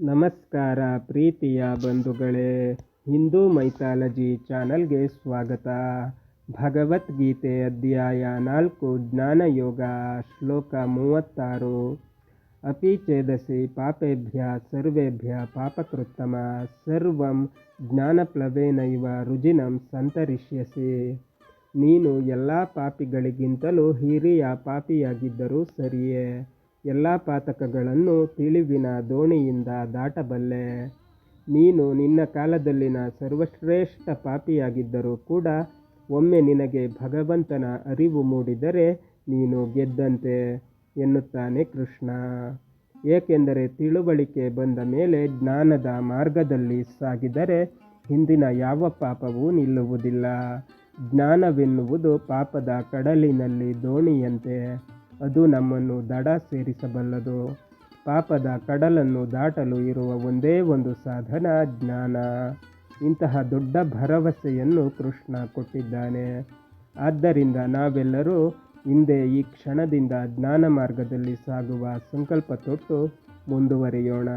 ನಮಸ್ಕಾರ ಪ್ರೀತಿಯ ಬಂಧುಗಳೇ, ಹಿಂದೂ ಮೈಥಾಲಜಿ ಚಾನಲ್ಗೆ ಸ್ವಾಗತ. ಭಗವದ್ಗೀತೆ ಅಧ್ಯಾಯ ನಾಲ್ಕು, ಜ್ಞಾನಯೋಗ, ಶ್ಲೋಕ ಮೂವತ್ತಾರು. ಅಪಿ ಚೇದಸಿ ಪಾಪೇಭ್ಯ, ಸರ್ವೇಭ್ಯ ಪಾಪಕೃತ್ತಮ, ಸರ್ವಂ ಜ್ಞಾನಪ್ಲವೇನೈವ ರುಜಿನಂ ಸಂತರಿಷ್ಯಸಿ. ನೀನು ಎಲ್ಲ ಪಾಪಿಗಳಿಗಿಂತಲೂ ಹಿರಿಯ ಪಾಪಿಯಾಗಿದ್ದರೂ ಸರಿಯೇ. ಎಲ್ಲ ಪಾತಕಗಳನ್ನು ತಿಳಿವಿನ ದೋಣಿಯಿಂದ ದಾಟಬಲ್ಲೆ. ನೀನು ನಿನ್ನ ಕಾಲದಲ್ಲಿನ ಸರ್ವಶ್ರೇಷ್ಠ ಪಾಪಿಯಾಗಿದ್ದರೂ ಕೂಡ ಒಮ್ಮೆ ನಿನಗೆ ಭಗವಂತನ ಅರಿವು ಮೂಡಿದರೆ ನೀನು ಗೆದ್ದಂತೆ ಎನ್ನುತ್ತಾನೆ ಕೃಷ್ಣ. ಏಕೆಂದರೆ ತಿಳುವಳಿಕೆ ಬಂದ ಮೇಲೆ ಜ್ಞಾನದ ಮಾರ್ಗದಲ್ಲಿ ಸಾಗಿದರೆ ಹಿಂದಿನ ಯಾವ ಪಾಪವೂ ನಿಲ್ಲುವುದಿಲ್ಲ. ಜ್ಞಾನವೆನ್ನುವುದು ಪಾಪದ ಕಡಲಿನಲ್ಲಿ ದೋಣಿಯಂತೆ. ಅದು ನಮ್ಮನ್ನು ದಡ ಸೇರಿಸಬಲ್ಲದು. ಪಾಪದ ಕಡಲನ್ನು ದಾಟಲು ಇರುವ ಒಂದೇ ಒಂದು ಸಾಧನ ಜ್ಞಾನ. ಇಂತಹ ದೊಡ್ಡ ಭರವಸೆಯನ್ನು ಕೃಷ್ಣ ಕೊಟ್ಟಿದ್ದಾನೆ. ಆದ್ದರಿಂದ ನಾವೆಲ್ಲರೂ ಹಿಂದೆ ಈ ಕ್ಷಣದಿಂದ ಜ್ಞಾನ ಮಾರ್ಗದಲ್ಲಿ ಸಾಗುವ ಸಂಕಲ್ಪ ತೊಟ್ಟು ಮುಂದುವರಿಯೋಣ.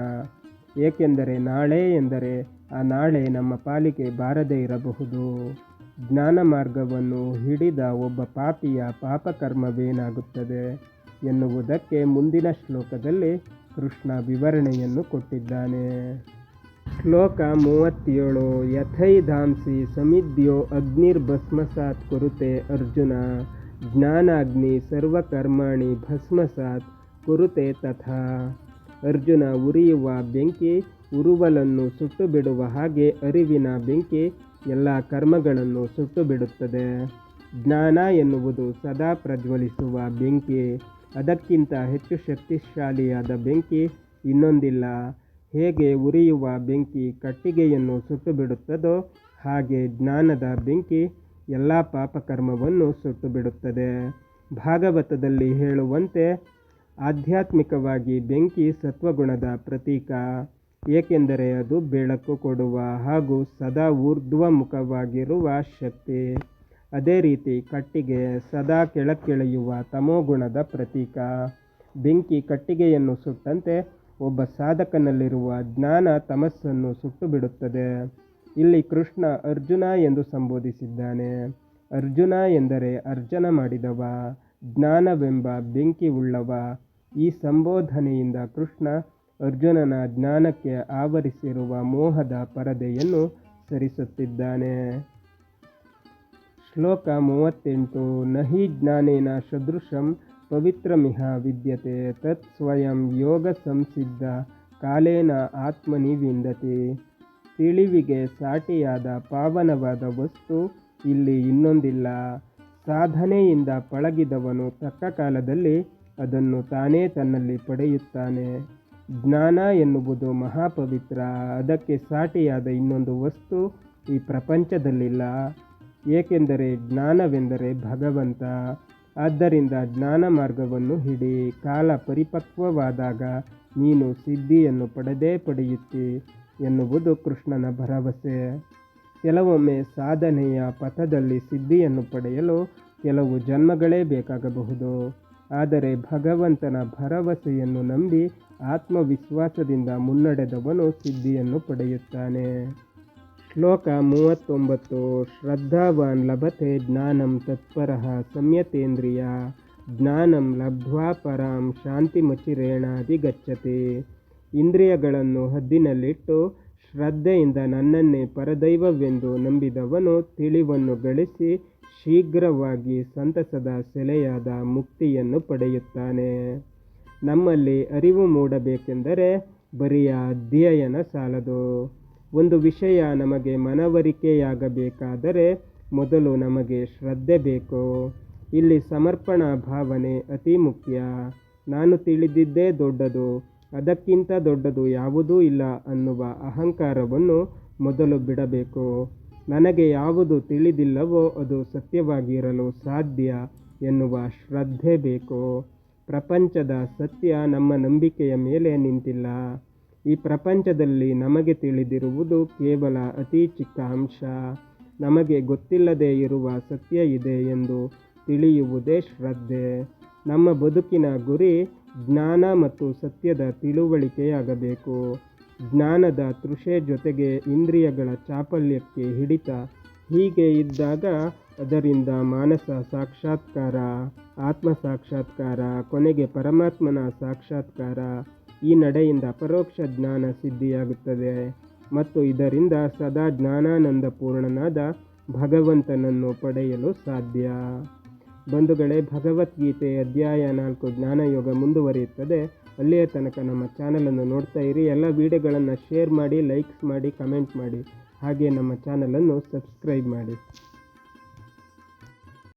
ಏಕೆಂದರೆ ನಾಳೆ ಎಂದರೆ ಆ ನಾಳೆ ನಮ್ಮ ಪಾಲಿಗೆ ಬಾರದೇ ಇರಬಹುದು. ಜ್ಞಾನ ಮಾರ್ಗವನ್ನು ಹಿಡಿದ ಒಬ್ಬ ಪಾಪಿಯ ಪಾಪಕರ್ಮವೇನಾಗುತ್ತದೆ ಎನ್ನುವುದಕ್ಕೆ ಮುಂದಿನ ಶ್ಲೋಕದಲ್ಲಿ ಕೃಷ್ಣ ವಿವರಣೆಯನ್ನು ಕೊಟ್ಟಿದ್ದಾನೆ. ಶ್ಲೋಕ ಮೂವತ್ತೇಳು, ಯಥೈಧಾಂಸಿ ಸಮಿದ್ಯೋ ಅಗ್ನಿರ್ಭಸ್ಮಸಾತ್ ಕುರುತೆ ಅರ್ಜುನ, ಜ್ಞಾನಾಗ್ನಿ ಸರ್ವಕರ್ಮಾಣಿ ಭಸ್ಮಸಾತ್ ಕುರುತೆ ತಥಾ. ಅರ್ಜುನ ಉರಿಯುವ ಬೆಂಕಿ, ಉರುವಲನ್ನು ಸುಟ್ಟು ಬಿಡುವ ಹಾಗೆ ಅರಿವಿನ ಬೆಂಕಿ ಎಲ್ಲ ಕರ್ಮಗಳನ್ನು ಸುಟ್ಟು ಬಿಡುತ್ತದೆ ಜ್ಞಾನ ಎನ್ನುವುದು ಸದಾ ಪ್ರಜ್ವಲಿಸುವ ಬೆಂಕಿ. ಅದಕ್ಕಿಂತ ಹೆಚ್ಚು ಶಕ್ತಿಶಾಲಿಯಾದ ಬೆಂಕಿ ಇನ್ನೊಂದಿಲ್ಲ. ಹೇಗೆ ಉರಿಯುವ ಬೆಂಕಿ ಕಟ್ಟಿಗೆಯನ್ನು ಸುಟ್ಟು ಬಿಡುತ್ತದೋ ಹಾಗೆ ಜ್ಞಾನದ ಬೆಂಕಿ ಎಲ್ಲ ಪಾಪಕರ್ಮವನ್ನು ಸುಟ್ಟು ಬಿಡುತ್ತದೆ ಭಾಗವತದಲ್ಲಿ ಹೇಳುವಂತೆ, ಆಧ್ಯಾತ್ಮಿಕವಾಗಿ ಬೆಂಕಿ ಸತ್ವಗುಣದ ಪ್ರತೀಕ. ಏಕೆಂದರೆ ಅದು ಬೆಳಕು ಕೊಡುವ ಹಾಗೂ ಸದಾ ಊರ್ಧ್ವಮುಖವಾಗಿರುವ ಶಕ್ತಿ. ಅದೇ ರೀತಿ ಕಟ್ಟಿಗೆ ಸದಾ ಕೆಳಕ್ಕಿಳಿಯುವ ತಮೋಗುಣದ ಪ್ರತೀಕ. ಬೆಂಕಿ ಕಟ್ಟಿಗೆಯನ್ನು ಸುಟ್ಟಂತೆ ಒಬ್ಬ ಸಾಧಕನಲ್ಲಿರುವ ಜ್ಞಾನ ತಮಸ್ಸನ್ನು ಸುಟ್ಟು ಬಿಡುತ್ತದೆ ಇಲ್ಲಿ ಕೃಷ್ಣ ಅರ್ಜುನ ಎಂದು ಸಂಬೋಧಿಸಿದ್ದಾನೆ. ಅರ್ಜುನ ಎಂದರೆ ಅರ್ಜನ ಮಾಡಿದವ, ಜ್ಞಾನವೆಂಬ ಬೆಂಕಿ ಉಳ್ಳವ. ಈ ಸಂಬೋಧನೆಯಿಂದ ಕೃಷ್ಣ ಅರ್ಜುನನ ಜ್ಞಾನಕ್ಕೆ ಆವರಿಸಿರುವ ಮೋಹದ ಪರದೆಯನ್ನು ಸರಿಸುತ್ತಿದ್ದಾನೆ. ಶ್ಲೋಕ ಮೂವತ್ತೆಂಟು, ನಹಿ ಜ್ಞಾನೇನ ಸದೃಶಂ ಪವಿತ್ರಮಿಹ ವಿದ್ಯತೆ, ತತ್ ಸ್ವಯಂ ಯೋಗ ಸಂಸಿದ್ಧ, ಕಾಲೇನ ಆತ್ಮನಿ ವಿಂದತಿ. ತಿಳಿವಿಗೆ ಸಾಟಿಯಾದ ಪಾವನವಾದ ವಸ್ತು ಇಲ್ಲಿ ಇನ್ನೊಂದಿಲ್ಲ. ಸಾಧನೆಯಿಂದ ಪಳಗಿದವನು ತಕ್ಕ ಕಾಲದಲ್ಲಿ ಅದನ್ನು ತಾನೇ ತನ್ನಲ್ಲಿ ಪಡೆಯುತ್ತಾನೆ. ಜ್ಞಾನ ಎನ್ನುವುದು ಮಹಾಪವಿತ್ರ. ಅದಕ್ಕೆ ಸಾಟಿಯಾದ ಇನ್ನೊಂದು ವಸ್ತು ಈ ಪ್ರಪಂಚದಲ್ಲಿಲ್ಲ. ಏಕೆಂದರೆ ಜ್ಞಾನವೆಂದರೆ ಭಗವಂತ. ಆದ್ದರಿಂದ ಜ್ಞಾನ ಮಾರ್ಗವನ್ನು ಹಿಡಿ ಕಾಲ ಪರಿಪಕ್ವವಾದಾಗ ನೀನು ಸಿದ್ಧಿಯನ್ನು ಪಡೆದೇ ಪಡೆಯುತ್ತಿ ಎನ್ನುವುದು ಕೃಷ್ಣನ ಭರವಸೆ. ಕೆಲವೊಮ್ಮೆ ಸಾಧನೆಯ ಪಥದಲ್ಲಿ ಸಿದ್ಧಿಯನ್ನು ಪಡೆಯಲು ಕೆಲವು ಜನ್ಮಗಳೇ ಬೇಕಾಗಬಹುದು. ಆದರೆ ಭಗವಂತನ ಭರವಸೆಯನ್ನು ನಂಬಿ ಆತ್ಮವಿಶ್ವಾಸದಿಂದ ಮುನ್ನಡೆದವನು ಸಿದ್ಧಿಯನ್ನು ಪಡೆಯುತ್ತಾನೆ. ಶ್ಲೋಕ ಮೂವತ್ತೊಂಬತ್ತು. ಶ್ರದ್ಧಾವಾನ್ ಲಭತೆ ಜ್ಞಾನಂ ತತ್ಪರ ಸಂಯತೇಂದ್ರಿಯ. ಜ್ಞಾನಂ ಲಬ್ಧ್ವಾ ಪರಾಂ ಶಾಂತಿಮಚಿರೇಣಾಧಿಗಚ್ಚತಿ ಇಂದ್ರಿಯಗಳನ್ನು ಹದ್ದಿನಲ್ಲಿಟ್ಟು ಶ್ರದ್ಧೆಯಿಂದ ನನ್ನನ್ನೇ ಪರದೈವವೆಂದು ನಂಬಿದವನು ತಿಳಿವನ್ನು ಗಳಿಸಿ ಶೀಘ್ರವಾಗಿ ಸಂತಸದ ಸೆಲೆಯಾದ ಮುಕ್ತಿಯನ್ನು ಪಡೆಯುತ್ತಾನೆ. ನಮ್ಮಲ್ಲಿ ಅರಿವು ಮೂಡಬೇಕೆಂದರೆ ಬರಿಯ ಅಧ್ಯಯನ ಸಾಲದು. ಒಂದು ವಿಷಯ ನಮಗೆ ಮನವರಿಕೆಯಾಗಬೇಕಾದರೆ ಮೊದಲು ನಮಗೆ ಶ್ರದ್ಧೆ ಬೇಕು. ಇಲ್ಲಿ ಸಮರ್ಪಣಾ ಭಾವನೆ ಅತಿ ಮುಖ್ಯ. ನಾನು ತಿಳಿದಿದ್ದೇ ದೊಡ್ಡದು, ಅದಕ್ಕಿಂತ ದೊಡ್ಡದು ಯಾವುದೂ ಇಲ್ಲ ಅನ್ನುವ ಅಹಂಕಾರವನ್ನು ಮೊದಲು ಬಿಡಬೇಕು. ನನಗೆ ಯಾವುದು ತಿಳಿದಿಲ್ಲವೋ ಅದು ಸತ್ಯವಾಗಿರಲು ಸಾಧ್ಯ ಎನ್ನುವ ಶ್ರದ್ಧೆ ಬೇಕು? ಪ್ರಪಂಚದ ಸತ್ಯ ನಮ್ಮ ನಂಬಿಕೆಯ ಮೇಲೆ ನಿಂತಿಲ್ಲ. ಈ ಪ್ರಪಂಚದಲ್ಲಿ ನಮಗೆ ತಿಳಿದಿರುವುದು ಕೇವಲ ಅತಿ ಚಿಕ್ಕ ಅಂಶ. ನಮಗೆ ಗೊತ್ತಿಲ್ಲದೇ ಇರುವ ಸತ್ಯ ಇದೆ ಎಂದು ತಿಳಿಯುವುದೇ ಶ್ರದ್ಧೆ. ನಮ್ಮ ಬದುಕಿನ ಗುರಿ ಜ್ಞಾನ ಮತ್ತು ಸತ್ಯದ ತಿಳುವಳಿಕೆಯಾಗಬೇಕು. ಜ್ಞಾನದ ತೃಷೆ ಜೊತೆಗೆ ಇಂದ್ರಿಯಗಳ ಚಾಪಲ್ಯಕ್ಕೆ ಹಿಡಿತ ಹೀಗೆ ಇದ್ದಾಗ ಅದರಿಂದ ಮಾನಸ ಸಾಕ್ಷಾತ್ಕಾರ, ಆತ್ಮ ಸಾಕ್ಷಾತ್ಕಾರ, ಕೊನೆಗೆ ಪರಮಾತ್ಮನ ಸಾಕ್ಷಾತ್ಕಾರ ಈ ನಡೆಯಿಂದ ಪರೋಕ್ಷ ಜ್ಞಾನ ಸಿದ್ಧಿಯಾಗುತ್ತದೆ. ಮತ್ತು ಇದರಿಂದ ಸದಾ ಜ್ಞಾನಾನಂದ ಪೂರ್ಣನಾದ ಭಗವಂತನನ್ನು ಪಡೆಯಲು ಸಾಧ್ಯ. ಬಂಧುಗಳೇ, ಭಗವದ್ಗೀತೆ ಅಧ್ಯಾಯ ನಾಲ್ಕು ಜ್ಞಾನಯೋಗ ಮುಂದುವರಿಯುತ್ತದೆ. ಅಲ್ಲಿಯ ತನಕ ನಮ್ಮ ಚಾನಲನ್ನು ನೋಡ್ತಾ ಇರಿ. ಎಲ್ಲ ವಿಡಿಯೋಗಳನ್ನು ಶೇರ್ ಮಾಡಿ ಲೈಕ್ಸ್ ಮಾಡಿ ಕಮೆಂಟ್ ಮಾಡಿ. ಹಾಗೆ ನಮ್ಮ ಚಾನಲನ್ನು ಸಬ್ಸ್ಕ್ರೈಬ್ ಮಾಡಿ.